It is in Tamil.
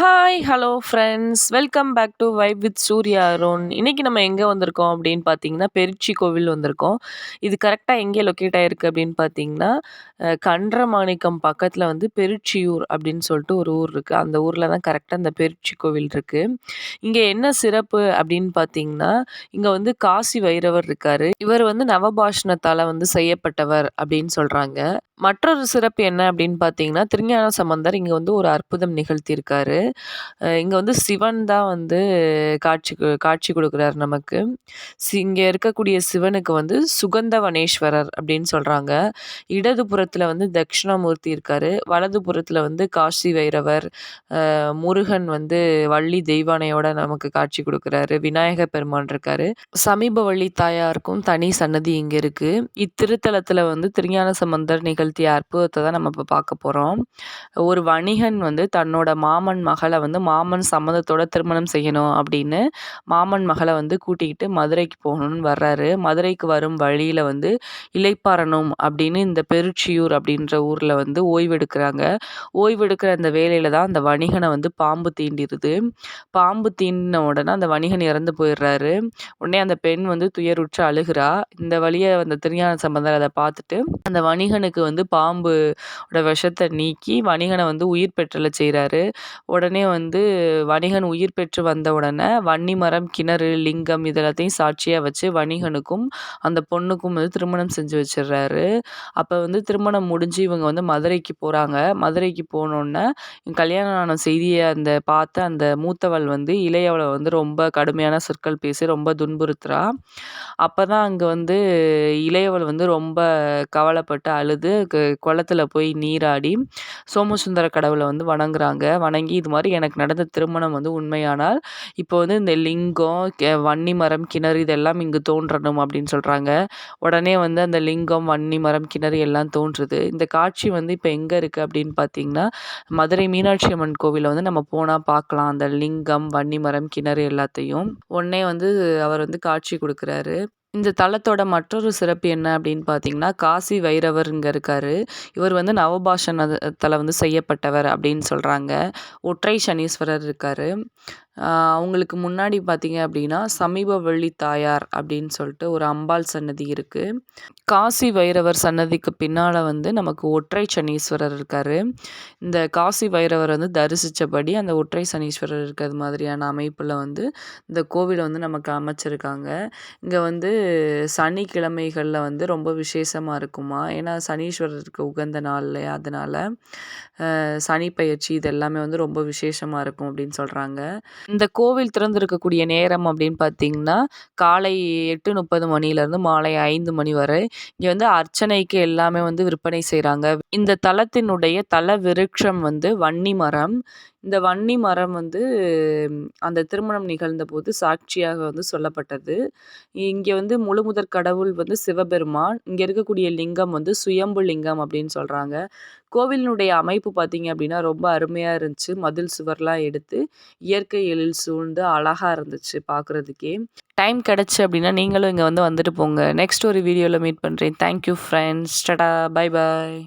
Hi hello friends welcome back to vibe with Surya Arun இன்றைக்கி நம்ம எங்கே வந்திருக்கோம் அப்படின்னு பார்த்தீங்கன்னா பெருச்சி கோவில் வந்திருக்கோம். இது கரெக்டாக எங்கே லொக்கேட் ஆகிருக்கு அப்படின்னு பார்த்தீங்கன்னா கன்றமாணிக்கம் பக்கத்தில் வந்து பெருச்சியூர் அப்படின்னு சொல்லிட்டு ஒரு ஊர் இருக்குது அந்த ஊரில் தான் கரெக்டாக அந்த பெருச்சி கோவில் இருக்குது இங்கே என்ன சிறப்பு அப்படின்னு பார்த்தீங்கன்னா இங்கே வந்து காசி வைரவர் இருக்கார். இவர் வந்து நவபாஷணத்தால் வந்து செய்யப்பட்டவர் அப்படின்னு சொல்கிறாங்க மற்றொரு சிறப்பு என்ன அப்படின்னு பார்த்தீங்கன்னா திருஞான சம்பந்தர் இங்கே வந்து ஒரு அற்புதம் நிகழ்த்தியிருக்காரு. இங்கே வந்து சிவன் தான் வந்து காட்சி காட்சி கொடுக்குறாரு நமக்கு. சி இங்கே இருக்கக்கூடிய சிவனுக்கு வந்து சுகந்தவனேஸ்வரர் அப்படின்னு சொல்கிறாங்க இடது புறத்தில் வந்து தட்சிணாமூர்த்தி இருக்கார். வலது புறத்தில் வந்து காசி வைரவர். முருகன் வந்து வள்ளி தெய்வானையோட நமக்கு காட்சி கொடுக்குறாரு. விநாயக பெருமான் இருக்காரு. சமீப வள்ளி தாயாருக்கும் தனி சன்னதி இங்கே இருக்குது இத்திருத்தலத்தில் வந்து திருஞான சம்பந்தர் நிகழ்த்திய அற்புதத்தை தான் நம்ம இப்போ பார்க்க போகிறோம் ஒரு வணிகன் வந்து தன்னோட மாமன் மகளை வந்து மாமன் சம்மதத்தோட திருமணம் செய்யணும் அப்படின்னு மாமன் மகளை வந்து கூட்டிக்கிட்டு மதுரைக்கு போகணும்னு வர்றாரு. மதுரைக்கு வரும் வழியில் வந்து இலைப்பாறணும் அப்படின்னு இந்த பெருச்சியூர் அப்படின்ற ஊரில் வந்து ஓய்வெடுக்கிறாங்க. ஓய்வெடுக்கிற அந்த வேலையில் தான் அந்த வணிகனை வந்து பாம்பு தீண்டிடுது. பாம்பு தீண்டின உடனே அந்த வணிகன் இறந்து போயிடுறாரு. உடனே அந்த பெண் வந்து துயருற்று அழுகிறா. இந்த வழியை அந்த திருஞான சம்பந்தர் அதை பார்த்துட்டு அந்த வணிகனுக்கு வந்து பாம்பு விஷத்தை நீக்கி வணிகனை வந்து உயிர் பெற்றல செய்கிறாரு உடனே வந்து வணிகன் உயிர் பெற்று வந்த உடனே வன்னி மரம் கிணறு லிங்கம் இதெல்லாத்தையும் சாட்சியாக வச்சு வணிகனுக்கும் அந்த பொண்ணுக்கும் வந்து திருமணம் செஞ்சு வச்சிடுறாரு அப்போ வந்து திருமணம் முடிஞ்சு இவங்க வந்து மதுரைக்கு போகிறாங்க மதுரைக்கு போனோடனே கல்யாணம் ஆன செய்தியை அந்த பார்த்து அந்த மூத்தவள் வந்து இளையவளை வந்து ரொம்ப கடுமையான சொற்கள் பேசி ரொம்ப துன்புறுத்துறா. அப்போ தான் அங்கே வந்து இளையவள் வந்து ரொம்ப கவலை கவலைப்பட்டு அழுது குளத்துல போய் நீராடி சோமசுந்தர கடவுளை வந்து வணங்குறாங்க. வணங்கி இது மாதிரி எனக்கு நடந்த திருமணம் வந்து உண்மையானால் இப்போ வந்து இந்த லிங்கம் வன்னி மரம் கிணறு இதெல்லாம் இங்கு தோன்றணும் அப்படின்னு சொல்கிறாங்க உடனே வந்து அந்த லிங்கம் வன்னி மரம் கிணறு எல்லாம் தோன்றுது. இந்த காட்சி வந்து இப்போ எங்கே இருக்குது அப்படின்னு பார்த்தீங்கன்னா மதுரை மீனாட்சி அம்மன் கோவிலில் வந்து நம்ம போனால் பார்க்கலாம். அந்த லிங்கம் வன்னி மரம் கிணறு எல்லாத்தையும். உடனே வந்து அவர் வந்து காட்சி கொடுக்குறாரு. இந்த தலத்தோட மற்றொரு சிறப்பு என்ன அப்படின்னு பார்த்தீங்கன்னா காசி வைரவர் இங்கே இருக்கார். இவர் வந்து நவபாஷணத்தில் வந்து செய்யப்பட்டவர் அப்படின்னு சொல்கிறாங்க ஒற்றை சனீஸ்வரர் இருக்கார். அவங்களுக்கு முன்னாடி பார்த்தீங்க அப்படின்னா சமீப வள்ளி தாயார் அப்படின்னு சொல்லிட்டு ஒரு அம்பாள் சன்னதி இருக்குது காசி வைரவர் சன்னதிக்கு பின்னால் வந்து நமக்கு ஒற்றை சனீஸ்வரர் இருக்கார். இந்த காசி வைரவர் வந்து தரிசித்தபடி அந்த ஒற்றை சனீஸ்வரர் இருக்கிறது மாதிரியான அமைப்பில் வந்து இந்த கோவிலை வந்து நமக்கு அமைச்சிருக்காங்க. இங்கே வந்து சனிக்கிழமைகளில் வந்து ரொம்ப விசேஷமாக இருக்குமா? ஏன்னா சனீஸ்வரருக்கு உகந்த நாள் இல்லையா? அதனால் சனி பயிற்சி இது எல்லாமே வந்து ரொம்ப விசேஷமாக இருக்கும் அப்படின்னு சொல்கிறாங்க இந்த கோவில் திறந்திருக்கக்கூடிய நேரம் அப்படின்னு பார்த்தீங்கன்னா காலை எட்டு முப்பது மணிலேருந்து மாலை ஐந்து மணி வரை இங்கே வந்து அர்ச்சனைக்கு எல்லாமே வந்து விற்பனை செய்கிறாங்க இந்த தலத்தினுடைய தல விருட்சம் வந்து வன்னி மரம் இந்த வன்னி மரம் வந்து அந்த திருமணம் நிகழ்ந்தபோது சாட்சியாக வந்து சொல்லப்பட்டது. இங்கே வந்து முழுமுதற் கடவுள் வந்து சிவபெருமான் இங்கே இருக்கக்கூடிய லிங்கம் வந்து சுயம்பு லிங்கம் அப்படின்னு சொல்கிறாங்க கோவிலினுடைய அமைப்பு பார்த்தீங்க அப்படின்னா ரொம்ப அருமையாக இருந்துச்சு. மதில் சுவர்லாம் எடுத்து இயற்கை எழில் சூழ்ந்து அழகாக இருந்துச்சு பார்க்குறதுக்கே. டைம் கிடச்சி அப்படின்னா நீங்களும் இங்கே வந்து வந்துட்டு போங்க. நெக்ஸ்ட் ஒரு வீடியோவில் மீட் பண்ணுறேன் thank you friends ta ta bye bye